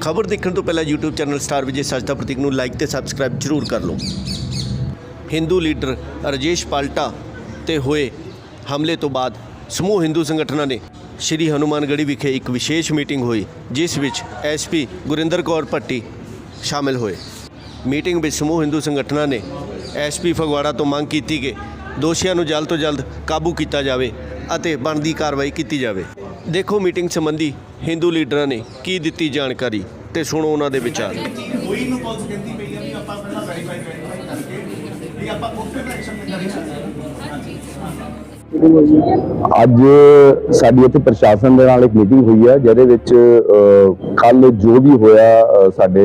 ਖਬਰ ਦੇਖਣ ਤੋਂ ਪਹਿਲਾਂ YouTube ਚੈਨਲ ਸਟਾਰ ਵਿਜੇ ਸੱਚਦਾ ਪ੍ਰਤੀਕ ਨੂੰ ਲਾਈਕ ਤੇ ਸਬਸਕ੍ਰਾਈਬ ਜ਼ਰੂਰ ਕਰ ਲਓ। ਹਿੰਦੂ ਲੀਡਰ ਰਜੇਸ਼ ਪਾਲਟਾ ਤੇ ਹੋਏ ਹਮਲੇ ਤੋਂ ਬਾਅਦ ਸਮੂਹ ਹਿੰਦੂ ਸੰਗਠਨਾਂ ਨੇ ਸ਼੍ਰੀ ਹਨੂਮਾਨਗੜ੍ਹੀ ਵਿਖੇ ਇੱਕ ਵਿਸ਼ੇਸ਼ ਮੀਟਿੰਗ ਹੋਈ, ਜਿਸ ਵਿੱਚ ਐਸਪੀ ਗੁਰਿੰਦਰ ਕੌਰ ਭੱਟੀ ਸ਼ਾਮਿਲ ਹੋਏ। ਮੀਟਿੰਗ ਵਿੱਚ ਸਮੂਹ ਹਿੰਦੂ ਸੰਗਠਨਾਂ ਨੇ ਐਸਪੀ ਫਗਵਾੜਾ ਤੋਂ ਮੰਗ ਕੀਤੀ ਕਿ ਦੋਸ਼ੀਆਂ ਨੂੰ ਜਲਦ ਤੋਂ ਜਲਦ ਕਾਬੂ ਕੀਤਾ ਜਾਵੇ ਅਤੇ ਬਣਦੀ ਕਾਰਵਾਈ ਕੀਤੀ ਜਾਵੇ। ਦੇਖੋ ਮੀਟਿੰਗ ਸੰਬੰਧੀ ਹਿੰਦੂ ਲੀਡਰਾਂ ਨੇ ਕੀ ਦਿੱਤੀ ਜਾਣਕਾਰੀ ਤੇ ਸੁਣੋ ਉਹਨਾਂ ਦੇ ਵਿਚਾਰ। ਕੋਈ ਨੂੰ ਪੁਲਿਸ ਕਹਿੰਦੀ ਪਈ ਆ ਵੀ ਆਪਾਂ ਪਹਿਲਾਂ ਵੈਰੀਫਾਈ ਵੈਰੀਫਾਈ ਕਰਕੇ ਵੀ ਆਪਾਂ ਉਸ ਤੇ ਐਕਸ਼ਨ ਕਰਾਂਗੇ ਅੱਜ ਸਾਡੀ ਇੱਥੇ ਪ੍ਰਸ਼ਾਸਨ ਦੇ ਨਾਲ ਇੱਕ ਮੀਟਿੰਗ ਹੋਈ ਹੈ, ਜਿਹਦੇ ਵਿੱਚ ਕੱਲ ਜੋ ਵੀ ਹੋਇਆ ਸਾਡੇ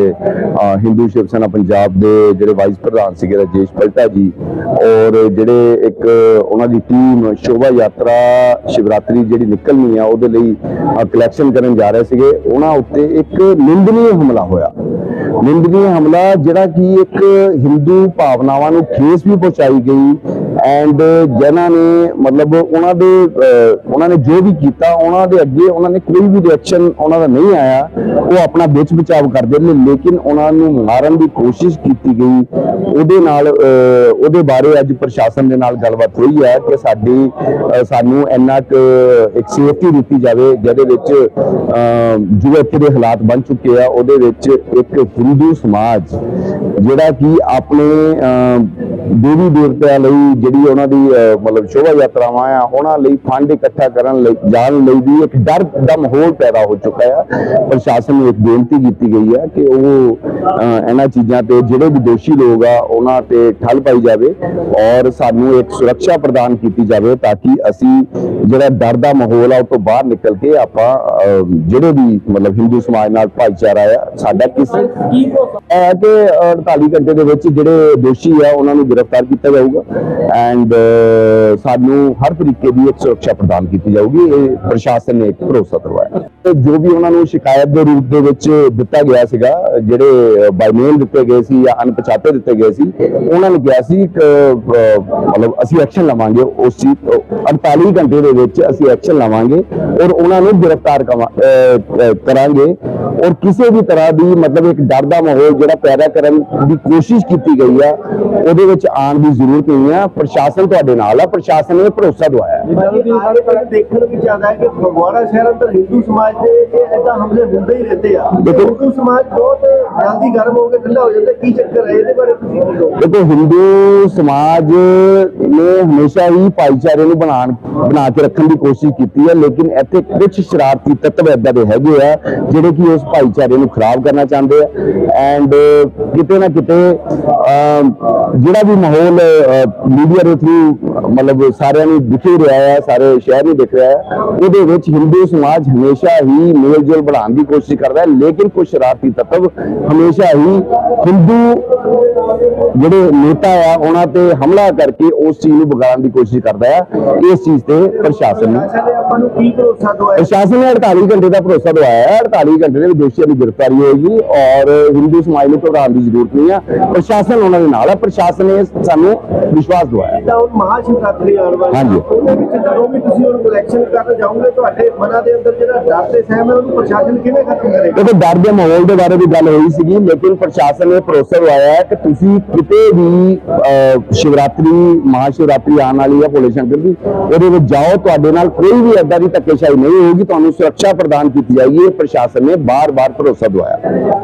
ਹਿੰਦੂ ਸ਼ਿਵ ਸੈਨਾ ਪੰਜਾਬ ਦੇ ਜਿਹੜੇ ਵਾਈਸ ਪ੍ਰਧਾਨ ਸੀਗੇ, ਰਾਜੇਸ਼ ਪਲਟਾ ਜੀ, ਔਰ ਜਿਹੜੇ ਇੱਕ, ਉਹਨਾਂ ਦੀ ਟੀਮ ਸ਼ੋਭਾ ਯਾਤਰਾ ਸ਼ਿਵਰਾਤਰੀ ਜਿਹੜੀ ਨਿਕਲਣੀ ਆ, ਉਹਦੇ ਲਈ ਕਲੈਕਸ਼ਨ ਕਰਨ ਜਾ ਰਹੇ ਸੀਗੇ। ਉਹਨਾਂ ਉੱਤੇ ਇੱਕ ਨਿੰਦਨੀय ਹਮਲਾ ਹੋਇਆ। ਨਿੰਦਨੀय ਹਮਲਾ ਜਿਹੜਾ ਕਿ ਇੱਕ ਹਿੰਦੂ ਭਾਵਨਾਵਾਂ ਨੂੰ ਖੇਸ ਵੀ ਪਹੁੰਚਾਈ ਗਈ ਐਂਡ uh, ਜਿਨ੍ਹਾਂ ਨੇ ਮਤਲਬ ਉਹਨਾਂ ਦੇ ਉਹਨਾਂ ਨੇ ਜੋ ਵੀ ਕੀਤਾ ਉਹਨਾਂ ਦੇ ਅੱਗੇ ਉਹਨਾਂ ਨੇ ਕੋਈ ਵੀ ਰਿਐਕਸ਼ਨ ਉਹਨਾਂ ਦਾ ਨਹੀਂ ਆਇਆ ਉਹ ਆਪਣਾ ਵਿੱਚ ਬਚਾਵ ਕਰਦੇ ਨੇ ਲੇਕਿਨ ਉਹਨਾਂ ਨੂੰ ਮਾਰਨ ਦੀ ਕੋਸ਼ਿਸ਼ ਕੀਤੀ ਗਈ। ਉਹਦੇ ਨਾਲ ਉਹਦੇ ਬਾਰੇ ਅੱਜ ਪ੍ਰਸ਼ਾਸਨ ਦੇ ਨਾਲ ਗੱਲਬਾਤ ਹੋਈ ਹੈ ਕਿ ਸਾਡੀ ਸਾਨੂੰ ਇੰਨਾ ਕੁ ਇੱਕ ਸੇਫਟੀ ਦਿੱਤੀ ਜਾਵੇ ਜਿਹਦੇ ਵਿੱਚ ਅਹ, ਜੋ ਇੱਥੇ ਦੇ ਹਾਲਾਤ ਬਣ ਚੁੱਕੇ ਆ ਉਹਦੇ ਵਿੱਚ ਇੱਕ ਹਿੰਦੂ ਸਮਾਜ ਜਿਹੜਾ ਕਿ ਆਪਣੇ ਅਹ, ਦੇਵੀ ਦੇਵਤਿਆਂ ਲਈ ਜਿਹੜੀ ਉਹਨਾਂ ਦੀ ਮਤਲਬ ਸ਼ੋਭਾ ਯਾਤਰਾਵਾਂ ਆ ਉਹਨਾਂ ਲਈ ਫੰਡ ਇਕੱਠਾ ਕਰਨ ਲਈ ਜਾਣ ਲਈ ਵੀ ਇੱਕ ਡਰ ਦਾ ਮਾਹੌਲ ਪੈਦਾ ਹੋ ਚੁੱਕਾ ਆ। ਪ੍ਰਸ਼ਾਸਨ ਨੂੰ ਇੱਕ ਬੇਨਤੀ ਕੀਤੀ ਗਈ ਹੈ ਕਿ ਉਹ ਇਹਨਾਂ ਚੀਜ਼ਾਂ ਤੇ ਜਿਹੜੇ ਵੀ ਦੋਸ਼ੀ ਲੋਕ ਆ ਉਹਨਾਂ ਤੇ ਠੱਲ ਪਾਈ ਜਾਵੇ ਔਰ ਸਾਨੂੰ ਇੱਕ ਸੁਰੱਖਿਆ ਪ੍ਰਦਾਨ ਕੀਤੀ ਜਾਵੇ ਤਾਂ ਕਿ ਅਸੀਂ ਜਿਹੜਾ ਡਰ ਦਾ ਮਾਹੌਲ ਆ ਉਹ ਤੋਂ ਬਾਹਰ ਨਿਕਲ ਕੇ ਆਪਾਂ ਜਿਹੜੇ ਵੀ ਮਤਲਬ ਹਿੰਦੂ ਸਮਾਜ ਨਾਲ ਭਾਈਚਾਰਾ ਆ ਸਾਡਾ ਕਿਸ ਹੈ ਕਿ 48 ਘੰਟੇ ਦੇ ਵਿੱਚ ਜਿਹੜੇ ਦੋਸ਼ੀ ਆ ਉਹਨਾਂ ਨੂੰ ਗ੍ਰਿਫਤਾਰ ਕੀਤਾ ਜਾਊਗਾ ਐਂਡ ਸਾਨੂੰ ਹਰ ਤਰੀਕੇ ਦੀ ਇੱਕ ਸੁਰੱਖਿਆ ਪ੍ਰਦਾਨ ਕੀਤੀ ਜਾਊਗੀ, ਇਹ ਪ੍ਰਸ਼ਾਸਨ ਨੇ ਇੱਕ ਭਰੋਸਾ ਕਰਵਾਇਆ ਜੋ ਵੀ ਉਹਨਾਂ ਨੂੰ ਸ਼ਿਕਾਇਤ ਦੇ ਰੂਪ ਦੇ ਵਿੱਚ ਦਿੱਤਾ ਗਿਆ ਸੀਗਾ, ਜਿਹੜੇ ਬਾਈ ਮੇਲ ਦਿੱਤੇ ਗਏ ਸੀ ਜਾਂ ਅਣਪਛਾਤੇ ਦਿੱਤੇ ਗਏ ਸੀ, ਉਹਨਾਂ ਨੇ ਕਿਹਾ ਸੀ ਕਿ ਮਤਲਬ ਅਸੀਂ ਐਕਸ਼ਨ ਲਵਾਂਗੇ ਉਸ ਚੀਜ਼ 48 ਘੰਟੇ ਦੇ ਵਿੱਚ ਅਸੀਂ ਐਕਸ਼ਨ ਲਵਾਂਗੇ ਔਰ ਉਹਨਾਂ ਨੂੰ ਗ੍ਰਿਫਤਾਰ ਕਰਾਂਗੇ। ਔਰ ਕਿਸੇ ਵੀ ਤਰ੍ਹਾਂ ਦੀ ਮਤਲਬ ਇੱਕ ਡਰ ਦਾ ਮਾਹੌਲ ਜਿਹੜਾ ਪੈਦਾ ਕਰਨ ਦੀ ਕੋਸ਼ਿਸ਼ ਕੀਤੀ ਗਈ ਆ, ਉਹਦੇ ਵਿੱਚ ਆਉਣ ਦੀ ਜ਼ਰੂਰਤ ਨਹੀਂ ਆ। ਪ੍ਰਸ਼ਾਸਨ ਤੁਹਾਡੇ ਨਾਲ ਆ। ਪ੍ਰਸ਼ਾਸਨ ਨੇ ਭਰੋਸਾ ਦਵਾਇਆ। ਦੇਖਣ ਵਿੱਚ ਆਦਾ ਹੈ ਕਿ ਫਗਵਾੜਾ ਸ਼ਹਿਰ ਅੰਦਰ ਹਿੰਦੂ ਸਮਾਜ ਦੇ ਇਹ ਏਦਾਂ ਹਮਲੇ ਹੁੰਦੇ ਹੀ ਰਹਿੰਦੇ ਆ। ਦੇਖੋ- ਹਿੰਦੂ ਸਮਾਜ ਬਹੁਤ ਜਲਦੀ ਗਰਮ ਹੋ ਕੇ ਠੰਡਾ ਹੋ ਜਾਂਦਾ ਕੀ ਚੱਕਰ ਹੈ ਇਹਦੇ ਬਾਰੇ ਤੁਸੀਂ ਕਹੋਗੇ ਦੇਖੋ ਹਿੰਦੂ ਸਮਾਜ ਨੇ ਹਮੇਸ਼ਾ ਹੀ ਭਾਈਚਾਰੇ ਨੂੰ ਬਣਾਉਣ ਬਣਾ ਕੇ ਰੱਖਣ ਦੀ ਕੋਸ਼ਿਸ਼ ਕੀਤੀ ਹੈ ਲੇਕਿਨ ਇੱਥੇ ਕੁਝ ਸ਼ਰਾਰਤੀ ਤੱਤਵ ਏਦਾਂ ਦੇ ਹੈਗੇ ਆ ਜਿਹੜੇ ਕਿ ਉਸ ਭਾਈਚਾਰੇ ਨੂੰ ਖਰਾਬ ਕਰਨਾ ਚਾਹੁੰਦੇ ਆ। ਐਂਡ ਕਿਤੇ ਨਾ ਕਿਤੇ ਜਿਹੜਾ ਵੀ ਮਾਹੌਲ ਮੀਡੀਆ ਦੇ ਥਰੂ ਮਤਲਬ ਸਾਰਿਆਂ ਨੂੰ ਦਿਖ ਰਿਹਾ ਹੈ ਸਾਰੇ ਸ਼ਹਿਰ ਨੂੰ ਦਿਖ ਰਿਹਾ ਹੈ ਉਹਦੇ ਵਿੱਚ ਹਿੰਦੂ ਸਮਾਜ ਹਮੇਸ਼ਾ ਹੀ ਮੇਲ ਜੋਲ ਬਣਾਉਣ ਦੀ ਕੋਸ਼ਿਸ਼ ਕਰਦਾ ਹੈ ਲੇਕਿਨ ਕੁਝ ਸ਼ਰਾਰਤੀ ਤੱਤਵ ਹਮੇਸ਼ਾ ਹੀ ਹਿੰਦੂ ਜਿਹੜੇ ਨੇਤਾ ਆ ਉਹਨਾਂ ਤੇ ਹਮਲਾ ਕਰਕੇ ਉਸ ਚੀਜ਼ ਨੂੰ ਵਿਗਾੜਨ ਦੀ ਕੋਸ਼ਿਸ਼ ਕਰਦਾ ਹੈ ਇਸ ਚੀਜ਼ ਤੇ ਪ੍ਰਸ਼ਾਸਨ ਨੂੰ ਪ੍ਰਸ਼ਾਸਨ ਨੇ 48 ਘੰਟੇ ਦਾ ਭਰੋਸਾ ਦਵਾਇਆ ਹੈ। 48 ਘੰਟੇ ਦੇ ਵਿੱਚ ਦੋਸ਼ੀਆਂ ਦੀ ਗ੍ਰਿਫਤਾਰੀ ਹੋਏਗੀ ਔਰ ਹਿੰਦੂ ਸਮਾਜ ਨੂੰ ਘਬਰਾਉਣ ਦੀ ਜ਼ਰੂਰਤ ਨਹੀਂ ਆ। ਪ੍ਰਸ਼ਾਸਨ ਉਹਨਾਂ ਦੇ ਨਾਲ ਹੈ ਪ੍ਰਸ਼ਾਸਨ ਨੇ ਸਾਨੂੰ ਵਿਸ਼ਵਾਸ ਦਵਾਇਆ। ਹੈ। ਤਾਂ ਹੁਣ ਮਹਾਸ਼ਿਵਰਾਤਰੀ ਆਉਣ ਵਾਲੀ ਹਾਂਜੀ। ਉਹਦੇ ਵਿੱਚ ਜਦੋਂ ਵੀ ਤੁਸੀਂ ਉਹਨੂੰ ਇਲੈਕਸ਼ਨ ਕਰਨ ਜਾਓਗੇ ਤੁਹਾਡੇ ਮਨਾਂ ਦੇ ਅੰਦਰ ਜਿਹੜਾ ਡਰ ਤੇ ਸਹਿਮ ਹੈ, ਉਹਨੂੰ ਪ੍ਰਸ਼ਾਸਨ ਕਿਵੇਂ ਖਤਮ ਕਰੇਗਾ ਦੇਖੋ, ਡਰ ਦੇ ਮਾਹੌਲ ਦੇ ਬਾਰੇ ਵੀ ਗੱਲ ਹੋਈ ਸੀਗੀ, ਲੇਕਿਨ ਪ੍ਰਸ਼ਾਸਨ ਨੇ ਭਰੋਸਾ ਦਵਾਇਆ ਕਿ ਤੁਸੀਂ ਕਿਤੇ ਵੀ ਸ਼ਿਵਰਾਤਰੀ, ਮਹਾਸ਼ਿਵਰਾਤਰੀ ਆਉਣ ਵਾਲੀ ਹੈ ਭੋਲੇ ਸ਼ੰਕਰ ਦੀ, ਉਹਦੇ ਵਿੱਚ ਜਾਓ, ਤੁਹਾਡੇ ਨਾਲ ਕੋਈ ਵੀ ਏਦਾਂ ਦੀ ਧੱਕੇਸ਼ਾਹੀ ਨਹੀਂ ਹੋਊਗੀ, ਤੁਹਾਨੂੰ ਸੁਰੱਖਿਆ ਪ੍ਰਦਾਨ ਕੀਤੀ ਜਾਏਗੀ ਪ੍ਰਸ਼ਾਸਨ ਨੇ ਬਾਰ-ਬਾਰ ਭਰੋਸਾ ਦਵਾਇਆ।